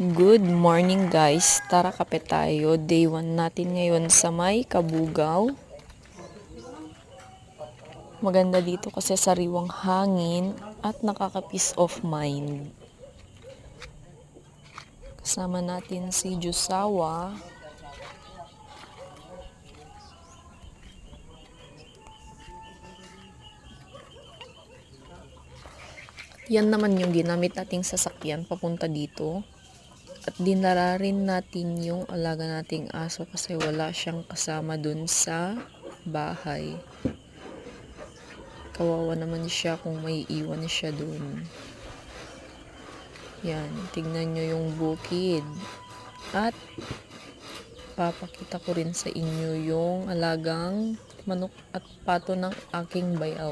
Good morning guys. Tara kape tayo. Day 1 natin ngayon sa may Kabugaw. Maganda dito kasi sariwang hangin at nakaka-peace of mind. Kasama natin si Jusawa. Yan naman yung ginamit nating sasakyan papunta dito. At dinala rin natin yung alaga nating aso kasi wala siyang kasama dun sa bahay. Kawawa naman siya kung may iwan siya dun. Yan, tignan nyo yung bukid. At papakita ko rin sa inyo yung alagang manok at pato ng aking bayaw.